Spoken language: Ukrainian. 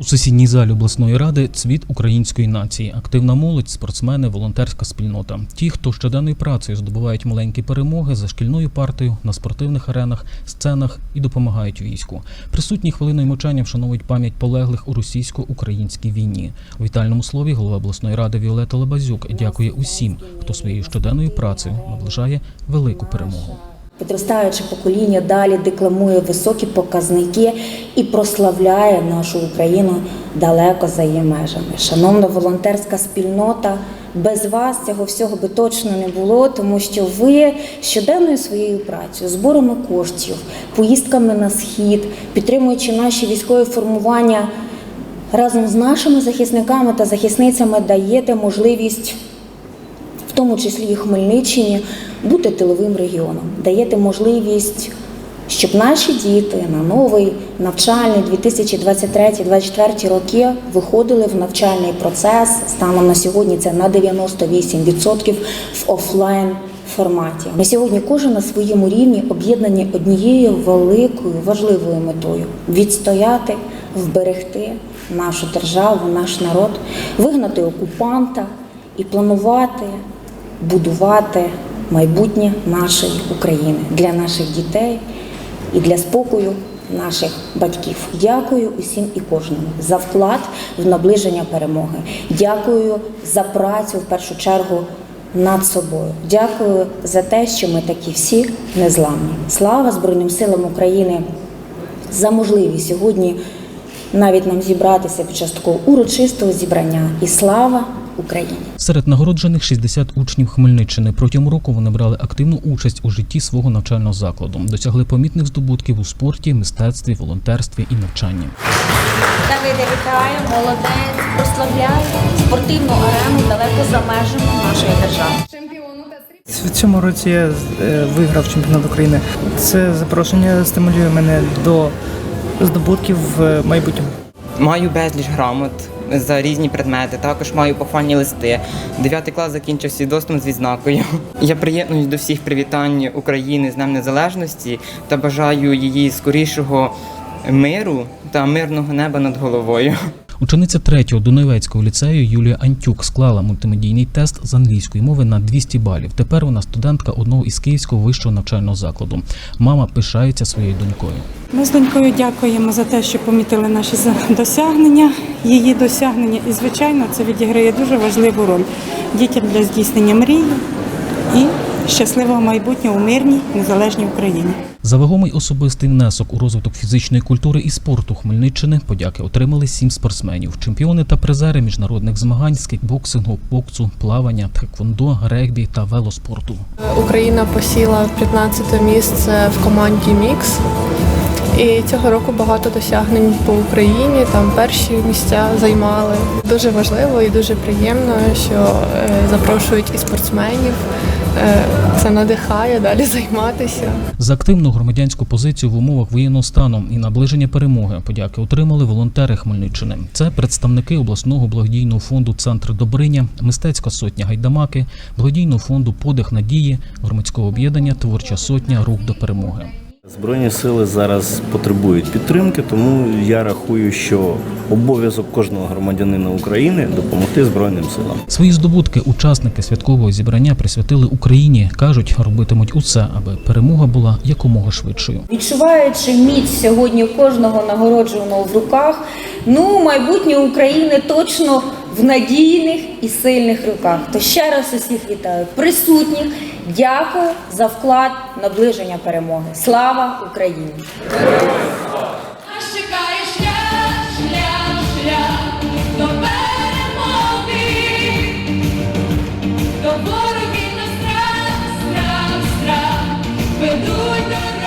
У сесійній залі обласної ради цвіт української нації, активна молодь, спортсмени, волонтерська спільнота. Ті, хто щоденною працею здобувають маленькі перемоги за шкільною партою на спортивних аренах, сценах і допомагають війську. Присутні хвилиною мовчання вшановують пам'ять полеглих у російсько-українській війні. У вітальному слові голова обласної ради Віолета Лабазюк дякує усім, хто своєю щоденною працею наближає велику перемогу. Підростаюче покоління далі декламує високі показники і прославляє нашу Україну далеко за її межами. Шановна волонтерська спільнота, без вас цього всього би точно не було, тому що ви щоденною своєю працею, зборами коштів, поїздками на схід, підтримуючи наші військові формування разом з нашими захисниками та захисницями, даєте можливість в тому числі і Хмельниччині, бути тиловим регіоном. Даєте можливість, щоб наші діти на новий навчальний 2023-2024 роки виходили в навчальний процес. Станом на сьогодні це на 98% в офлайн форматі. Ми сьогодні кожен на своєму рівні об'єднані однією великою важливою метою відстояти, вберегти нашу державу, наш народ, вигнати окупанта і планувати, будувати майбутнє нашої України для наших дітей і для спокою наших батьків. Дякую усім і кожному за вклад в наближення перемоги. Дякую за працю в першу чергу над собою. Дякую за те, що ми такі всі незламні. Слава Збройним силам України за можливість сьогодні навіть нам зібратися під час такого урочистого зібрання. І слава Україні! Серед нагороджених 60 учнів Хмельниччини протягом року вони брали активну участь у житті свого навчального закладу, досягли помітних здобутків у спорті, мистецтві, волонтерстві і навчанні. Давиде, вітаю, молодець, прославляє спортивну арену далеко за межами нашої держави. В цьому році я е, виграв чемпіонат України. Це запрошення стимулює мене до здобутків в майбутньому. Маю безліч грамот за різні предмети. Також маю похвальні листи. Дев'ятий клас закінчився достом з відзнакою. Я приєднуюсь до всіх привітань України з Днем Незалежності та бажаю її скорішого миру та мирного неба над головою. Учениця 3-го Дунайвецького ліцею Юлія Антюк склала мультимедійний тест з англійської мови на 200 балів. Тепер вона студентка одного із Київського вищого навчального закладу. Мама пишається своєю донькою. Ми з донькою дякуємо за те, що помітили наші досягнення, її досягнення. І, звичайно, це відіграє дуже важливу роль дітям для здійснення мрії і щасливого майбутнього у мирній незалежній Україні. За вагомий особистий внесок у розвиток фізичної культури і спорту Хмельниччини подяки отримали сім спортсменів, чемпіони та призери міжнародних змагань з кікбоксингу, боксу, плавання, тхеквондо, регбі та велоспорту. Україна посіла 15 місце в команді Мікс. І цього року багато досягнень по Україні. Там перші місця займали. Дуже важливо і дуже приємно, що е, запрошують і спортсменів. Е, Це надихає далі займатися. За активну громадянську позицію в умовах воєнного стану і наближення перемоги подяки отримали волонтери Хмельниччини. Це представники обласного благодійного фонду Центр Добриня, мистецька сотня Гайдамаки, благодійного фонду Подих надії, громадського об'єднання Творча сотня Рух до перемоги. Збройні сили зараз потребують підтримки, тому я рахую, що обов'язок кожного громадянина України допомогти Збройним силам. Свої здобутки учасники святкового зібрання присвятили Україні. кажуть, робитимуть усе, аби перемога була якомога швидшою. Відчуваючи міць сьогодні кожного нагороджуваного в руках, ну майбутнє України точно в надійних і сильних руках. То ще раз усіх вітаю присутніх. Дякую за вклад наближення перемоги. Слава Україні! До ворогів на страх, страх, страх ведуть до